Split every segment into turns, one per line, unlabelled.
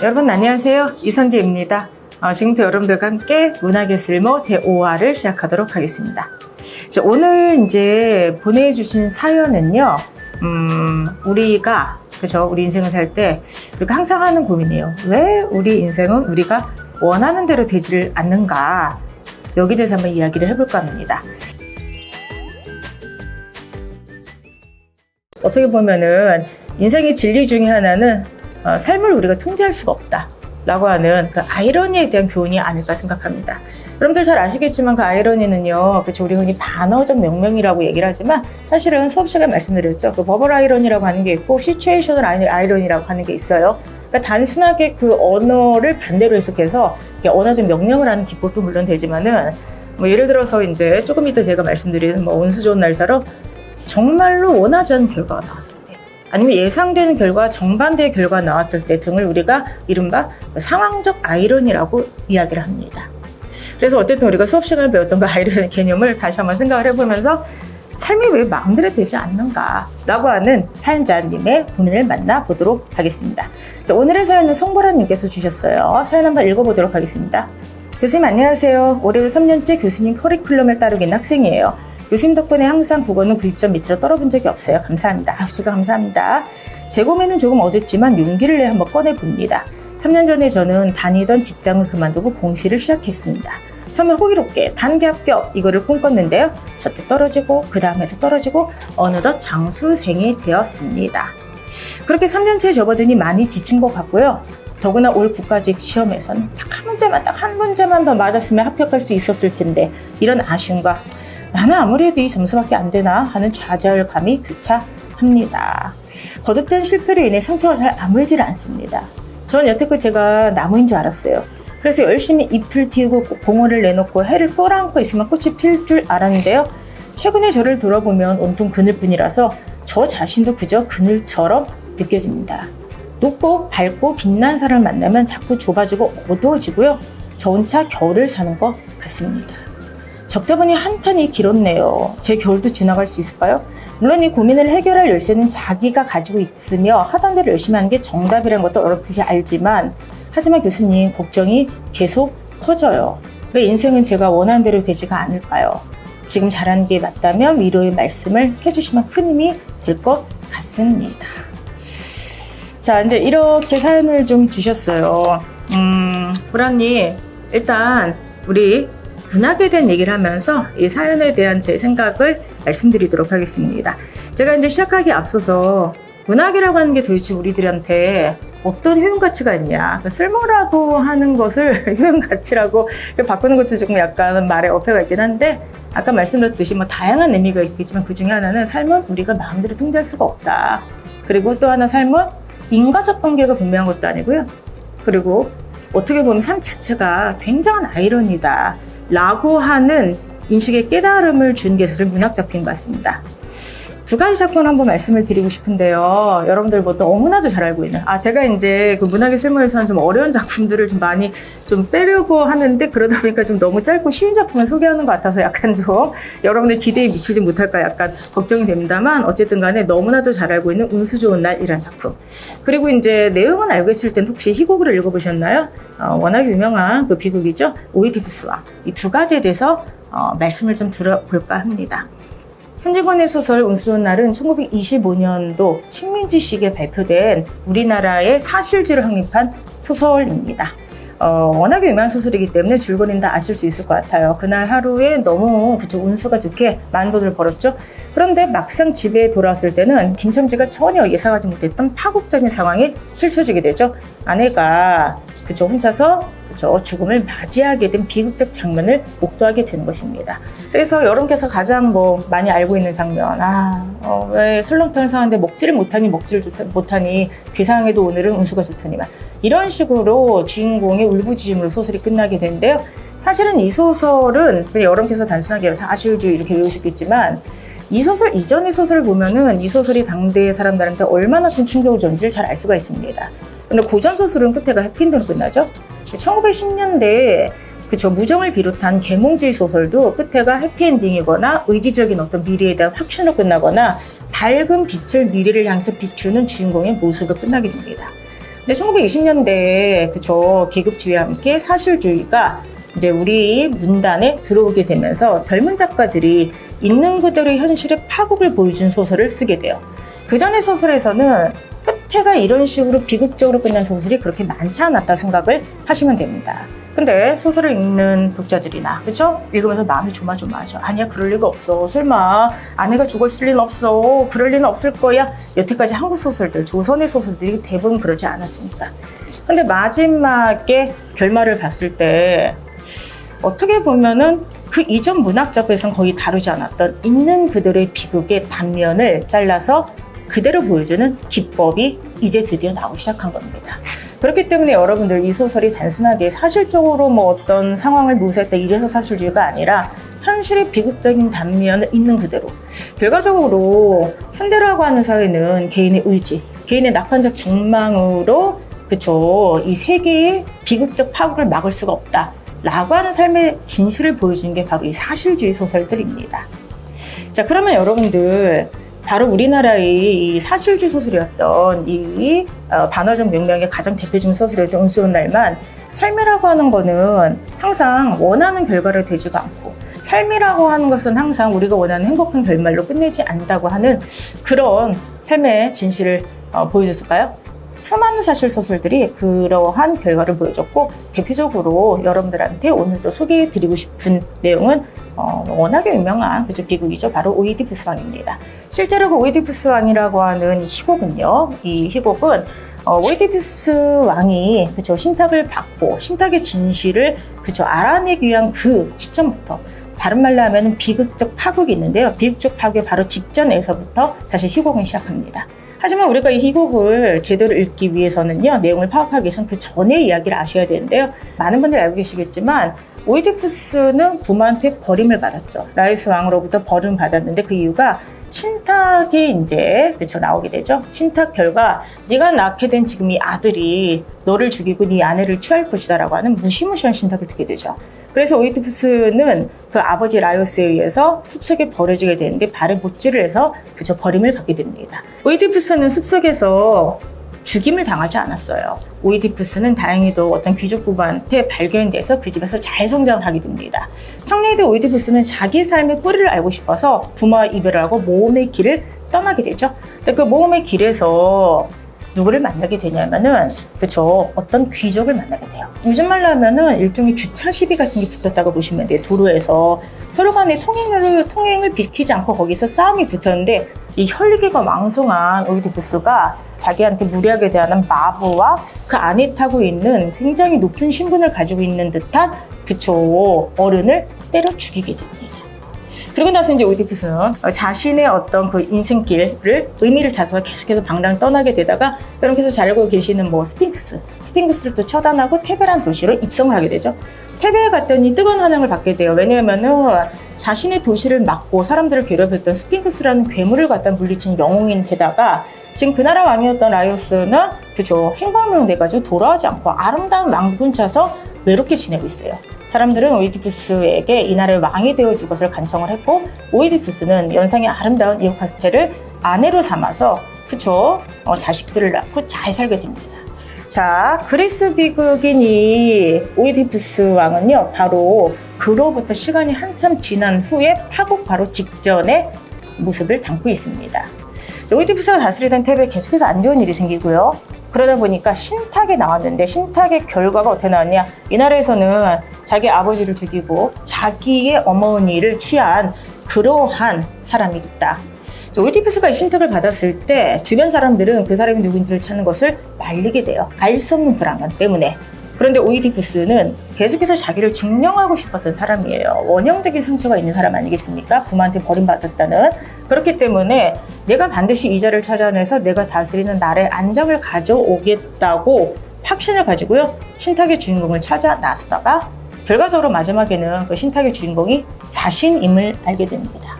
여러분 안녕하세요. 이선재입니다. 어, 지금부터 여러분들과 함께 문학의 쓸모 제5화를 시작하도록 하겠습니다. 자, 오늘 이제 보내주신 사연은요, 음, 우리가, 그죠? 우리 인생을 살 때, 우리가 항상 하는 고민이에요. 왜 우리 인생은 우리가 원하는 대로 되지를 않는가? 여기 대해서 한번 이야기를 해볼까 합니다. 어떻게 보면은 인생의 진리 중에 하나는 어, 삶을 우리가 통제할 수가 없다. 라고 하는 그 아이러니에 대한 교훈이 아닐까 생각합니다. 여러분들 잘 아시겠지만 그 아이러니는요, 그쵸, 우리 흔히 반어적 명명이라고 얘기를 하지만 사실은 수업 시간에 말씀드렸죠. 그 버벌 아이러니라고 하는 게 있고, 시츄에이셔널 아이러니라고 하는 게 있어요. 그러니까 단순하게 그 언어를 반대로 해석해서 언어적 명령을 하는 기법도 물론 되지만은 뭐 예를 들어서 이제 조금 이따 제가 말씀드리는 뭐 운수 좋은 날처럼 정말로 원하지 않는 결과가 나왔을 때 아니면 예상되는 결과 정반대의 결과가 나왔을 때 등을 우리가 이른바 상황적 아이러니라고 이야기를 합니다. 그래서 어쨌든 우리가 수업 시간에 배웠던 그 아이러니 개념을 다시 한번 생각을 해보면서 삶이 왜 마음대로 되지 않는가라고 하는 사연자님의 고민을 만나보도록 하겠습니다. 자, 오늘의 사연은 송보라님께서 주셨어요. 사연 한번 읽어보도록 하겠습니다. 교수님 안녕하세요. 올해로 3년째 교수님 커리큘럼을 있는 학생이에요. 교수님 덕분에 항상 국어는 9점 밑으로 떨어본 적이 없어요. 감사합니다. 아유, 제가 감사합니다. 제 고민은 조금 어둡지만 용기를 내 한번 꺼내봅니다. 3년 전에 저는 다니던 직장을 그만두고 공시를 시작했습니다. 처음에 호기롭게 단기 합격 이거를 꿈꿨는데요. 첫때 떨어지고 그 다음에도 떨어지고 어느덧 장수생이 되었습니다. 그렇게 3년째 접어드니 많이 지친 것 같고요. 더구나 올 국가직 시험에서는 딱 한 문제만 딱 한 문제만 더 맞았으면 합격할 수 있었을 텐데 이런 아쉬움과 나는 아무래도 이 점수밖에 안 되나 하는 좌절감이 교차합니다. 거듭된 실패로 인해 상처가 잘 아물질 않습니다. 저는 여태껏 제가 나무인 줄 알았어요. 그래서 열심히 잎을 틔우고 공허를 내놓고 해를 끌어안고 있으면 꽃이 필 줄 알았는데요. 최근에 저를 돌아보면 온통 그늘뿐이라서 저 자신도 그저 그늘처럼 느껴집니다. 높고 밝고 빛난 사람을 만나면 자꾸 좁아지고 어두워지고요. 저 혼자 겨울을 사는 것 같습니다. 적다 보니 한탄이 길었네요. 제 겨울도 지나갈 수 있을까요? 물론 이 고민을 해결할 열쇠는 자기가 가지고 있으며 하던 대로 열심히 하는 게 정답이라는 것도 어렵듯이 알지만 하지만 교수님 걱정이 계속 커져요. 왜 인생은 제가 원하는 대로 되지가 않을까요? 지금 잘하는 게 맞다면 위로의 말씀을 해주시면 큰 힘이 될 것 같습니다. 자, 이제 이렇게 사연을 좀 주셨어요. 음, 보라님, 일단 우리 문학에 대한 얘기를 하면서 이 사연에 대한 제 생각을 말씀드리도록 하겠습니다. 제가 이제 시작하기 앞서서 문학이라고 하는 게 도대체 우리들한테 어떤 효용 가치가 있냐. 그 쓸모라고 하는 것을 효용 가치라고 바꾸는 것도 조금 약간 말에 어폐가 있긴 한데, 아까 말씀드렸듯이 뭐 다양한 의미가 있겠지만 그 중에 하나는 삶은 우리가 마음대로 통제할 수가 없다. 그리고 또 하나 삶은 인과적 관계가 분명한 것도 아니고요. 그리고 어떻게 보면 삶 자체가 굉장한 아이러니다. 라고 하는 인식의 깨달음을 준 게 사실 문학 작品같습니다. 두 가지 사건 한번 말씀을 드리고 싶은데요. 여러분들 뭐 너무나도 잘 알고 있는. 아, 제가 이제 그 문학의 쓸모에서는 좀 어려운 작품들을 좀 많이 좀 빼려고 하는데 그러다 보니까 좀 너무 짧고 쉬운 작품을 소개하는 것 같아서 약간 좀 여러분들 기대에 미치지 못할까 약간 걱정이 됩니다만 어쨌든 간에 너무나도 잘 알고 있는 운수 좋은 날이란 작품. 그리고 이제 내용은 알고 있을 땐 혹시 희곡을 읽어보셨나요? 어, 워낙 유명한 그 비극이죠. 오이디푸스와 이 두 가지에 대해서 어, 말씀을 좀 들어볼까 합니다. 현지권의 소설 운수 좋은 날은 1925년도 식민지 시기에 발표된 우리나라의 사실지를 확립한 소설입니다. 어, 워낙에 유명한 소설이기 때문에 줄거리는 다 아실 수 있을 것 같아요. 그날 하루에 너무 그쵸 운수가 좋게 많은 돈을 벌었죠. 그런데 막상 집에 돌아왔을 때는 김첨지가 전혀 예상하지 못했던 파국적인 상황이 펼쳐지게 되죠. 아내가 그쵸 혼자서 그쵸 죽음을 맞이하게 된 비극적 장면을 목도하게 되는 것입니다. 그래서 여러분께서 가장 뭐 많이 알고 있는 장면, 아, 어, 왜 설렁탕을 사는데 먹지를 못하니 먹지를 좋다- 못하니 비상에도 오늘은 운수가 좋더니만 이런 식으로 주인공의 울부짖음으로 소설이 끝나게 되는데요. 사실은 이 소설은 여러분께서 단순하게 사실주의 이렇게 외우셨겠지만 이 소설 이전의 소설을 보면은 이 소설이 당대의 사람들한테 얼마나 큰 충격을 줬는지를 잘 알 수가 있습니다. 근데 고전 소설은 끝에가 해피엔드로 끝나죠. 1910년대에 그쵸 무정을 비롯한 계몽주의 소설도 끝에가 해피엔딩이거나 의지적인 어떤 미래에 대한 확신으로 끝나거나 밝은 빛을 미래를 향해서 비추는 주인공의 모습으로 끝나게 됩니다. 근데 1920년대 그쵸 계급주의와 함께 사실주의가 이제 우리 문단에 들어오게 되면서 젊은 작가들이 있는 그대로의 현실의 파국을 보여준 소설을 쓰게 돼요. 그 전의 소설에서는 끝에가 이런 식으로 비극적으로 끝난 소설이 그렇게 많지 않았다 생각을 하시면 됩니다. 근데 소설을 읽는 독자들이나 그쵸? 읽으면서 마음이 조마조마하죠. 아니야 그럴 리가 없어. 설마 아내가 죽었을 리는 없어. 그럴 리는 없을 거야. 여태까지 한국 소설들, 조선의 소설들이 대부분 그러지 않았으니까. 근데 마지막에 결말을 봤을 때 어떻게 보면은 그 이전 문학 작품에서는 거의 다루지 않았던 있는 그대로의 비극의 단면을 잘라서 그대로 보여주는 기법이 이제 드디어 나오기 시작한 겁니다. 그렇기 때문에 여러분들 이 소설이 단순하게 사실적으로 뭐 어떤 상황을 묘사했다 이래서 사실주의가 아니라 현실의 비극적인 단면을 있는 그대로 결과적으로 현대라고 하는 사회는 개인의 의지, 개인의 낙관적 정망으로 그쵸 이 세계의 비극적 파국을 막을 수가 없다. 라고 하는 삶의 진실을 보여주는 게 바로 이 사실주의 소설들입니다. 자, 그러면 여러분들, 바로 우리나라의 이 사실주의 소설이었던 이 어, 반어적 명명의 가장 대표적인 소설이었던 운수온 날만 삶이라고 하는 거는 항상 원하는 결과를 되지가 않고 삶이라고 하는 것은 항상 우리가 원하는 행복한 결말로 끝내지 않는다고 하는 그런 삶의 진실을 어, 보여줬을까요? 수많은 사실 소설들이 그러한 결과를 보여줬고 대표적으로 여러분들한테 오늘도 소개해드리고 싶은 내용은 어, 워낙에 유명한 그죠 비극이죠 바로 오이디푸스 왕입니다. 실제로 그 오이디푸스 왕이라고 하는 희곡은요 이 희곡은 어, 오이디푸스 왕이 그죠 신탁을 받고 신탁의 진실을 그죠 알아내기 위한 그 시점부터 다른 말로 하면 비극적 파국이 있는데요. 비극적 파국의 바로 직전에서부터 사실 희곡은 시작합니다. 하지만 우리가 이 희곡을 제대로 읽기 위해서는요, 내용을 파악하기 위해서는 그 전의 이야기를 아셔야 되는데요. 많은 분들이 알고 계시겠지만, 오이디푸스는 부모한테 버림을 받았죠. 라이스 왕으로부터 버림을 받았는데 그 이유가 신탁이 이제 그쵸 나오게 되죠. 신탁 결과 네가 낳게 된 지금 이 아들이 너를 죽이고 네 아내를 취할 것이다라고 하는 무시무시한 신탁을 듣게 되죠. 그래서 오이디푸스는 그 아버지 라이오스에 의해서 숲속에 버려지게 되는데 발에 못질을 해서 그저 버림을 받게 됩니다. 오이디푸스는 숲속에서 죽임을 당하지 않았어요. 오이디푸스는 다행히도 어떤 귀족 부부한테 발견돼서 그 집에서 잘 성장을 하게 됩니다. 청년이 된 오이디푸스는 자기 삶의 뿌리를 알고 싶어서 부모와 이별을 하고 모험의 길을 떠나게 되죠. 근데 그 모험의 길에서 누구를 만나게 되냐면은 그쵸 어떤 귀족을 만나게 돼요. 요즘 말로 하면은 일종의 주차 시비 같은 게 붙었다고 보시면 돼요. 도로에서 서로 간에 통행을 통행을 비키지 않고 거기서 싸움이 붙었는데 이 혈기가 왕성한 오이디푸스가 자기한테 무리하게 대하는 마부와 그 안에 타고 있는 굉장히 높은 신분을 가지고 있는 듯한 그쵸 어른을 때려 죽이게 됩니다. 그리고 나서 이제 오이디푸스는 자신의 어떤 그 인생길을 의미를 찾아서 계속해서 방랑을 떠나게 되다가 여러분께서 잘 알고 계시는 뭐 스핑크스, 스핑크스를 또 처단하고 테베란 도시로 입성을 하게 되죠. 테베에 갔더니 뜨거운 환영을 받게 돼요. 왜냐하면은 자신의 도시를 막고 사람들을 괴롭혔던 스핑크스라는 괴물을 갖다 물리친 영웅인 데다가 지금 그 나라 왕이었던 라이오스는 그죠 행방명 돼가지고 돌아오지 않고 아름다운 왕 혼자서 외롭게 지내고 있어요. 사람들은 오이디푸스에게 이 나라의 왕이 되어줄 것을 간청을 했고 오이디푸스는 연상의 아름다운 이오카스테를 아내로 삼아서 그쵸 어, 자식들을 낳고 잘 살게 됩니다. 자 그리스 비극인 이 오이디푸스 왕은요 바로 그로부터 시간이 한참 지난 후에 파국 바로 직전의 모습을 담고 있습니다. 오이디푸스가 다스리던 테베에 계속해서 안 좋은 일이 생기고요. 그러다 보니까 신탁이 나왔는데 신탁의 결과가 어떻게 나왔냐? 이 나라에서는 자기 아버지를 죽이고 자기의 어머니를 취한 그러한 사람이 있다. 오이디푸스가 이 신탁을 받았을 때 주변 사람들은 그 사람이 누군지를 찾는 것을 말리게 돼요. 알 수 없는 불안감 때문에. 그런데 오이디푸스는 계속해서 자기를 증명하고 싶었던 사람이에요. 원형적인 상처가 있는 사람 아니겠습니까? 부모한테 버림받았다는. 그렇기 때문에 내가 반드시 이 자를 찾아내서 내가 다스리는 나라의 안정을 가져오겠다고 확신을 가지고요. 신탁의 주인공을 찾아 나서다가 결과적으로 마지막에는 그 신탁의 주인공이 자신임을 알게 됩니다.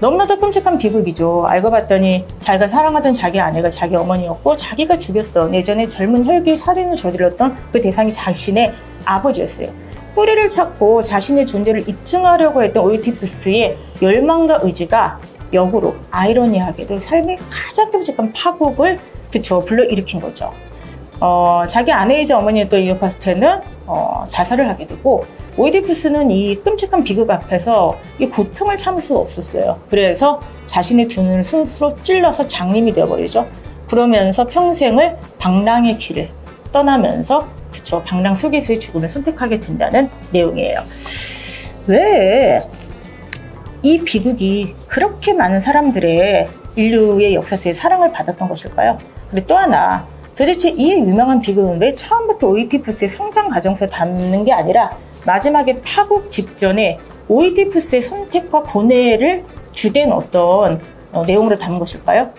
너무나도 끔찍한 비극이죠. 알고 봤더니 자기가 사랑하던 자기 아내가 자기 어머니였고 자기가 죽였던 예전에 젊은 혈기 살인을 저질렀던 그 대상이 자신의 아버지였어요. 뿌리를 찾고 자신의 존재를 입증하려고 했던 오이티푸스의 열망과 의지가 역으로 아이러니하게도 삶의 가장 끔찍한 파국을 그쵸 불러일으킨 거죠. 어, 자기 아내이자 어머니를 또 이어봤을 때는 어, 자살을 하게 되고 오이디푸스는 이 끔찍한 비극 앞에서 이 고통을 참을 수가 없었어요. 그래서 자신의 두 눈을 스스로 찔러서 장님이 되어버리죠. 그러면서 평생을 방랑의 길을 떠나면서 그쵸 방랑 속에서의 죽음을 선택하게 된다는 내용이에요. 왜 이 비극이 그렇게 많은 사람들의 인류의 역사 속에 사랑을 받았던 것일까요? 그리고 또 하나 도대체 이 유명한 비극은 왜 처음부터 오이디푸스의 성장 과정에서 담는 게 아니라 마지막에 파국 직전에 오이디푸스의 선택과 고뇌를 주된 어떤 어, 내용으로 담은 것일까요?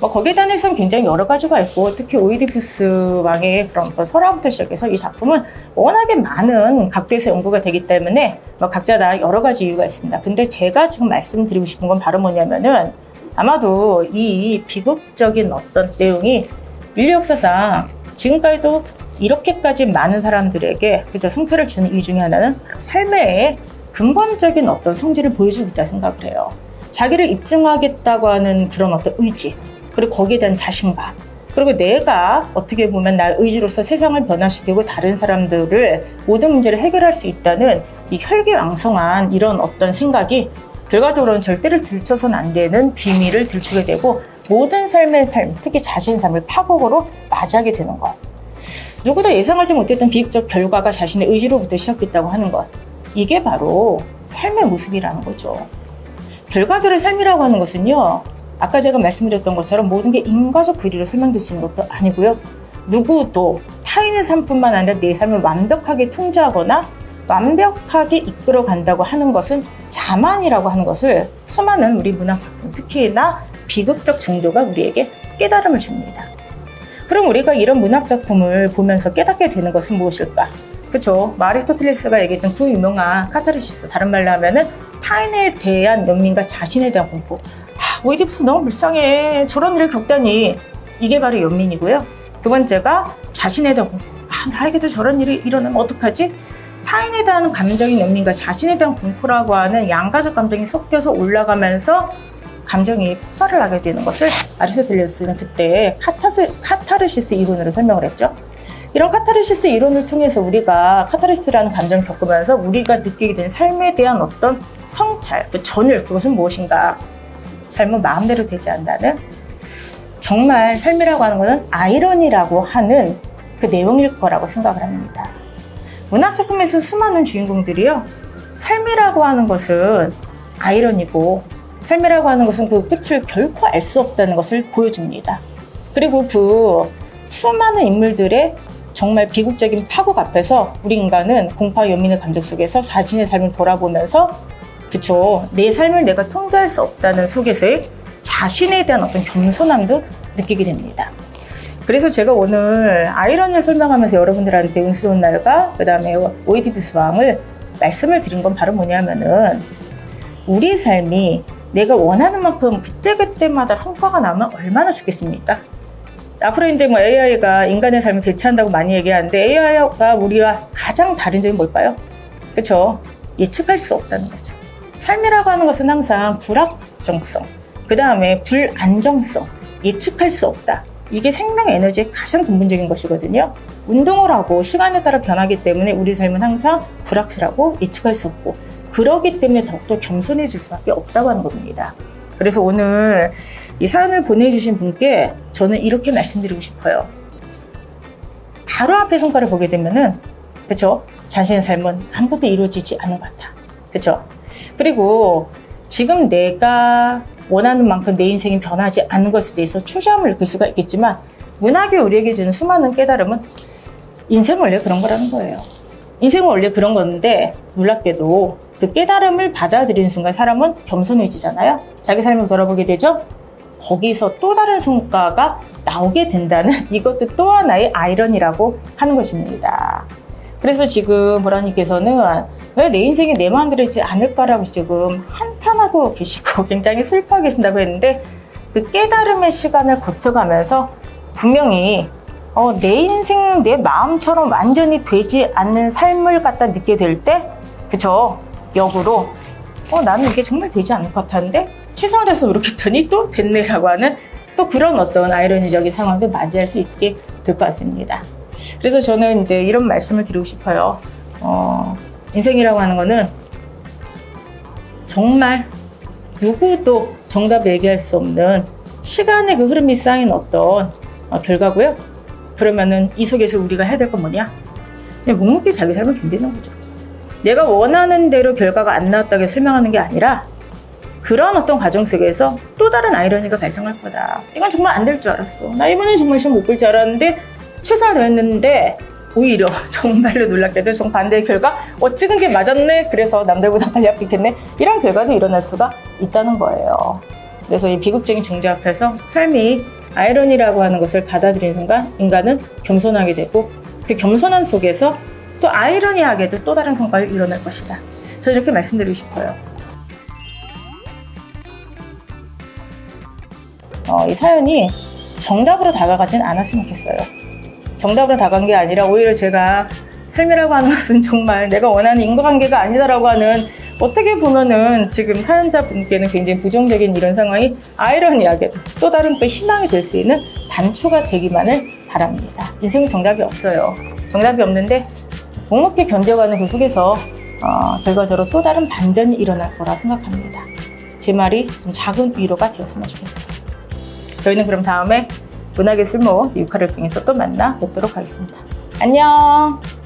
뭐 거기에 대한 해석은 굉장히 여러 가지가 있고 특히 오이디푸스 왕의 그런 설화부터 시작해서 이 작품은 워낙에 많은 각도에서 연구가 되기 때문에 뭐 각자 다 여러 가지 이유가 있습니다. 근데 제가 지금 말씀드리고 싶은 건 바로 뭐냐면은 아마도 이 비극적인 어떤 내용이 인류 역사상 지금까지도 이렇게까지 많은 사람들에게 그저 성취를 주는 이유 중에 하나는 삶의 근본적인 어떤 성질을 보여주고 있다 생각을 해요. 자기를 입증하겠다고 하는 그런 어떤 의지, 그리고 거기에 대한 자신감, 그리고 내가 어떻게 보면 나의 의지로서 세상을 변화시키고 다른 사람들을 모든 문제를 해결할 수 있다는 이 혈기왕성한 이런 어떤 생각이 결과적으로는 절대로 들춰서는 안 되는 비밀을 들추게 되고 모든 삶의 삶, 특히 자신의 삶을 파국으로 맞이하게 되는 것. 누구도 예상하지 못했던 비극적 결과가 자신의 의지로부터 시작됐다고 하는 것. 이게 바로 삶의 모습이라는 거죠. 결과적인 삶이라고 하는 것은요, 아까 제가 말씀드렸던 것처럼 모든 게 인과적 그리로 설명될 수 있는 것도 아니고요. 누구도 타인의 삶뿐만 아니라 내 삶을 완벽하게 통제하거나 완벽하게 이끌어 간다고 하는 것은 자만이라고 하는 것을 수많은 우리 문학 작품, 특히나 비극적 정조가 우리에게 깨달음을 줍니다. 그럼 우리가 이런 문학 작품을 보면서 깨닫게 되는 것은 무엇일까? 그쵸. 마리스토텔레스가 얘기했던 그 유명한 카타르시스. 다른 말로 하면은 타인에 대한 연민과 자신에 대한 공포. 아, 오이디푸스 너무 불쌍해. 저런 일을 겪다니. 이게 바로 연민이고요. 두 번째가 자신에 대한 공포. 아, 나에게도 저런 일이 일어나면 어떡하지? 타인에 대한 감정인 연민과 자신에 대한 공포라고 하는 양가적 감정이 섞여서 올라가면서 감정이 폭발을 하게 되는 것을 아리스토텔레스는 그때 카타스, 카타르시스 이론으로 설명을 했죠. 이런 카타르시스 이론을 통해서 우리가 카타르시스라는 감정을 겪으면서 우리가 느끼게 된 삶에 대한 어떤 성찰, 그 전율, 그것은 무엇인가? 삶은 마음대로 되지 않는다는 정말 삶이라고 하는 것은 아이러니라고 하는 그 내용일 거라고 생각을 합니다. 문학 작품에서 수많은 주인공들이요. 삶이라고 하는 것은 아이러니고 삶이라고 하는 것은 그 끝을 결코 알 수 없다는 것을 보여줍니다. 그리고 그 수많은 인물들의 정말 비극적인 파국 앞에서 우리 인간은 공포와 연민의 감정 속에서 자신의 삶을 돌아보면서 그쵸 내 삶을 내가 통제할 수 없다는 속에서의 자신에 대한 어떤 겸손함도 느끼게 됩니다. 그래서 제가 오늘 아이러니를 설명하면서 여러분들한테 좋은 날과 그 다음에 오이디푸스 왕을 말씀을 드린 건 바로 뭐냐면은 우리 삶이 내가 원하는 만큼 그때그때마다 성과가 나면 얼마나 좋겠습니까? 앞으로 이제 뭐 AI가 인간의 삶을 대체한다고 많이 얘기하는데 AI가 우리와 가장 다른 점이 뭘까요? 그렇죠? 예측할 수 없다는 거죠. 삶이라고 하는 것은 항상 불확정성, 그 다음에 불안정성, 예측할 수 없다. 이게 생명 에너지의 가장 근본적인 것이거든요. 운동을 하고 시간에 따라 변하기 때문에 우리 삶은 항상 불확실하고 예측할 수 없고 그러기 때문에 더욱더 겸손해질 수밖에 없다고 하는 겁니다. 그래서 오늘 이 사연을 보내주신 분께 저는 이렇게 말씀드리고 싶어요. 바로 앞에 성과를 보게 되면은, 그쵸? 자신의 삶은 아무것도 이루어지지 않은 것 같아. 그쵸? 그리고 지금 내가 원하는 만큼 내 인생이 변하지 않는 것에 대해서 초조함을 느낄 수가 있겠지만, 문학이 우리에게 주는 수많은 깨달음은 인생은 원래 그런 거라는 거예요. 인생은 원래 그런 건데, 놀랍게도 그 깨달음을 받아들이는 순간 사람은 겸손해지잖아요. 자기 삶을 돌아보게 되죠. 거기서 또 다른 성과가 나오게 된다는 이것도 또 하나의 아이러니라고 하는 것입니다. 그래서 지금 보라님께서는 왜 내 인생이 내 마음대로 되지 않을까라고 지금 한탄하고 계시고 굉장히 슬퍼하고 계신다고 했는데 그 깨달음의 시간을 거쳐가면서 분명히 어, 내 인생은 내 마음처럼 완전히 되지 않는 삶을 갖다 느끼게 될 때, 그쵸? 역으로, 어, 나는 이게 정말 되지 않을 것 같았는데, 최선을 다해서 노력했더니 또 됐네라고 하는 또 그런 어떤 아이러니적인 상황도 맞이할 수 있게 될 것 같습니다. 그래서 저는 이제 이런 말씀을 드리고 싶어요. 어, 인생이라고 하는 거는 정말 누구도 정답 얘기할 수 없는 시간의 그 흐름이 쌓인 어떤 어, 결과고요. 그러면은 이 속에서 우리가 해야 될 건 뭐냐? 그냥 묵묵히 자기 삶을 견디는 거죠. 내가 원하는 대로 결과가 안 나왔다고 설명하는 게 아니라 그런 어떤 과정 속에서 또 다른 아이러니가 발생할 거다. 이건 정말 안 될 줄 알았어. 나 이번엔 정말 시험 못 볼 줄 알았는데 최선을 다했는데 오히려 정말로 놀랍게도 정반대의 결과 어 찍은 게 맞았네 그래서 남들보다 빨리 합격했네 이런 결과도 일어날 수가 있다는 거예요 그래서 이 비극적인 정제 앞에서 삶이 아이러니라고 하는 것을 받아들이는 순간 인간은 겸손하게 되고 그 겸손한 속에서 또 아이러니하게도 또 다른 성과를 이뤄낼 것이다 저는 이렇게 말씀드리고 싶어요 어, 이 사연이 정답으로 다가가진 않았으면 좋겠어요 정답으로 다가간 게 아니라 오히려 제가 삶이라고 하는 것은 정말 내가 원하는 인과관계가 아니다라고 하는 어떻게 보면은 지금 사연자 분께는 굉장히 부정적인 이런 상황이 아이러니하게 또 다른 또 희망이 될 수 있는 단초가 되기만을 바랍니다. 인생은 정답이 없어요. 정답이 없는데 묵묵히 견뎌가는 그 속에서 어, 결과적으로 또 다른 반전이 일어날 거라 생각합니다. 제 말이 좀 작은 위로가 되었으면 좋겠어요. 저희는 그럼 다음에 문학의 쓸모 6화를 통해서 또 만나 뵙도록 하겠습니다. 안녕!